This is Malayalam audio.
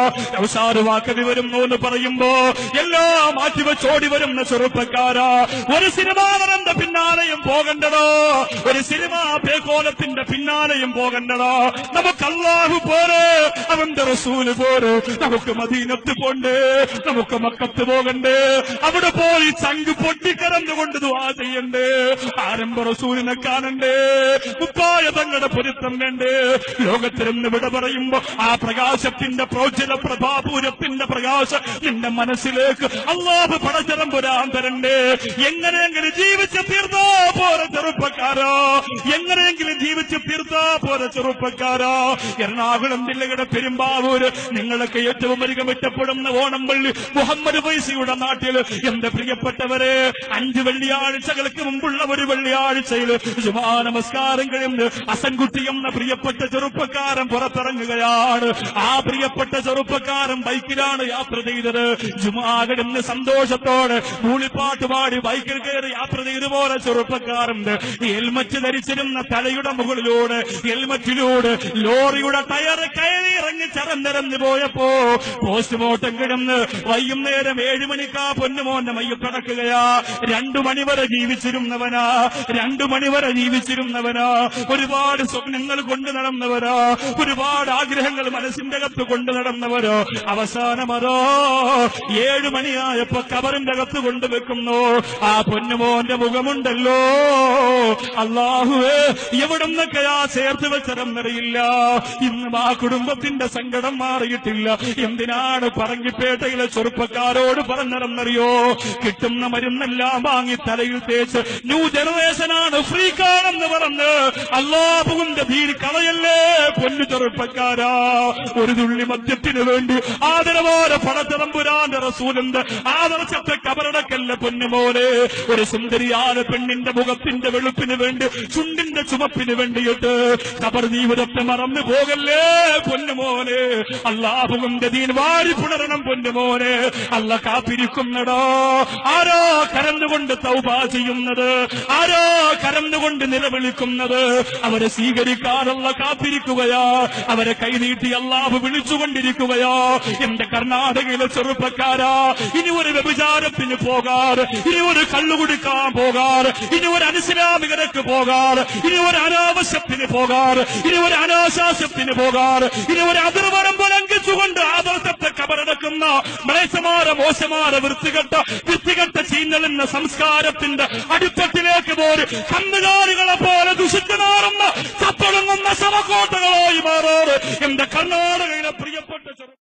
അവസാന വാക്കതി വരുന്നു എന്ന് പറയുമ്പോ എല്ലാം മാറ്റിവെച്ചോടി വരുന്ന ചെറുപ്പക്കാരാ. ഒരു സിനിമാ നടന്റെ പിന്നാലെയും പോകണ്ടടോ ഒരു സിനിമാ പേകോലത്തിന്റെ പിന്നാലെയും പോകണ്ടടോ നമുക്ക് അള്ളാഹു പോരെ അവന്റെ റസൂൽ പോരെ. നമുക്ക് മദീനത്ത് പോണ്ടേ നമുക്ക് മക്കത്ത് പോകണ്ടേ. അവിടെ പോയി ചങ്ക് പൊട്ടിക്കരന്നുകൊണ്ട് ദുവാ ചെയ്യണ്ടേ. ആരംഭ റസൂലിനെ കാണണ്ടേ. മുപ്പായ തങ്ങളുടെ പൊരുത്തം വേണ്ടേ. ലോകത്തിലെന്ന് വിട പറയുമ്പോ ആ പ്രകാശത്തിന്റെ പ്രോജ്വല പ്രഭാപൂരത്തിന്റെ പ്രകാശം നിന്റെ മനസ്സിലേക്ക്. അള്ളാഹ് പടച്ചരം പുരാൻ തരണ്ടേ. എങ്ങനെയെങ്കിലും ജീവിച്ച തീർത്താ പോരെ ചെറുപ്പക്കാരോ? എങ്ങനെയെങ്കിലും ജീവിച്ച് തീർത്താ പോരെ ചെറുപ്പക്കാരോ? എറണാകുളം ജില്ലയുടെ പെരുമ്പാവൂര് നിങ്ങളൊക്കെ ഏറ്റവും അധികം ഇഷ്ടപ്പെടുന്ന ഓണംപള്ളി മുഹമ്മദ് ഫൈസിയുടെ നാട്ടിൽ. എന്റെ പ്രിയപ്പെട്ടവരെ അഞ്ച് വെള്ളിയാഴ്ചകൾക്ക് മുമ്പുള്ള ഒരു വെള്ളിയാഴ്ചയിൽ ജുമാ നമസ്കാരം കഴിഞ്ഞ് അസൻകുട്ടി എന്ന പ്രിയപ്പെട്ട ചെറുപ്പക്കാരൻ പുറത്തിറങ്ങുകയാണ്. ആ പ്രിയപ്പെട്ട ചെറുപ്പക്കാരൻ ബൈക്കിലാണ് യാത്ര ചെയ്തത്. ജുമാകടന്ന് സന്തോഷത്തോടെ മൂളിപ്പാട്ട് പാടി ബൈക്കിൽ കയറി യാത്ര ചെയ്തു പോലെ ചെറുപ്പക്കാരുണ്ട് ഹെൽമറ്റ് ധരിച്ചിരുന്ന തലയുടെ മുകളിലൂടെ ഹെൽമറ്റിലൂടെ ലോറിയുടെ ടയർ കയറി ഇറങ്ങി ചരന്നിരന്ന് പോയപ്പോ പോസ്റ്റ്മോർട്ടം കിടന്ന് വൈകുന്നേരം ഏഴു മണിക്കാ പൊന്നുമോന്റെ മയ്യ കടക്കുകയാ. രണ്ടു മണിവരെ ജീവിച്ചിരുന്നവനാ. രണ്ടു മണിവരെ ജീവിച്ചിരുന്നവനാ. ഒരുപാട് സ്വപ്നങ്ങൾ കൊണ്ടു നടന്നവരോ. ഒരുപാട് ആഗ്രഹങ്ങൾ മനസ്സിന്റെ അകത്ത് കൊണ്ടു നടന്നവരോ. അവസാനമതോ ഏഴു മണിയായപ്പോ കബറിന്റെ അകത്ത് കൊണ്ടുവെക്കുന്നു ആ പൊന്നുമോന്റെ മുഖമുണ്ടല്ലോ. അള്ളാഹുവേ എവിടുന്നൊക്കെയാ ചേർത്ത് വെച്ചതെന്നറിയില്ല ഇന്നും ആ കുടുംബത്തിന്റെ സങ്കടം മാറിയിട്ടില്ല. എന്തിനാണ് പറങ്കിപ്പേട്ടയിലെ ചെറുപ്പക്കാരോട് പറഞ്ഞതെന്നറിയോ? കിട്ടുന്ന മരുന്നെല്ലാം വാങ്ങി തലയിൽ തേച്ച് ന്യൂ ജനറേഷനാണ് ഫ്രീ കാണെന്ന് പറഞ്ഞ് അള്ളാഹുവിന്റെ ഭീതി കളയല്ലേ പൊന്നു ചെറുപ്പക്കാരാ. ഒരു തുള്ളി മദ്യത്തിന് വേണ്ടി ആദരവോടെ പടത്തറമ്പുരാന്റെ റസൂലുണ്ട് ആദർശത്തെ കബറടക്കല്ല പൊന്നുമോനെ? ഒരു സുന്ദരിയായ പെണ്ണിന്റെ മുഖത്തിന്റെ വെളുപ്പിന് വേണ്ടി ചുണ്ടിന്റെ ചുമപ്പിന് വേണ്ടിയിട്ട്. കബർ ജീവിതത്തെ മറന്നു പോകല്ലേ പൊന്നുമോനെ അള്ളാഹുവിന്റെ ദീൻ വാരി പുണരണം പൊന്നുമോനെ അല്ല കാത്തിരിക്കുന്നടോ. ആരോ കരന്നുകൊണ്ട് തൗബ ചെയ്യുന്നത്? ആരോ കരന്നുകൊണ്ട് നിലവിളിക്കുന്നത്? അവരെ സ്വീകരിക്കാനുള്ള കാത്തിരിക്കുകയാ. അവരെ കൈനീട്ടി അള്ളാഹു വിളിച്ചുകൊണ്ടിരിക്കുകയോ. എന്റെ കർണാടകയിലെ ചെറുപ്പക്കാരാ. ഇനി ഒരു വ്യഭിചാരത്തിന് പോകാറ് ഇനി ഒരു കള്ളുകുടിക്കാൻ പോകാർ. ഇനി ഒരു അനിസ്ലാമികരക്ക് പോകാറ്. ഇനി ഒരു അനാവശ്യത്തിന് പോകാറ്. ഇനി ഒരു അനാശാസ്യത്തിന് പോകാറ്. ഇനി ഒരു അതിർവരമ്പ് ലംഘിച്ചുകൊണ്ട് ആദർശത്തെ കബറടക്കുന്ന മലേശമാര മോശമാര വൃത്തികെട്ട വൃത്തികെട്ട ചീഞ്ഞളുന്ന സംസ്കാരത്തിന്റെ അടിത്തട്ടിലേക്ക് പോര്. കന്നുകാലികളെ പോലെ ദുഷിച്ചു നാറുന്ന ചത്തൊടുങ്ങുന്ന ശവക്കോട്ടകളായി മാറാറ്. എന്റെ കർണാടകയിലെ പ്രിയപ്പെട്ട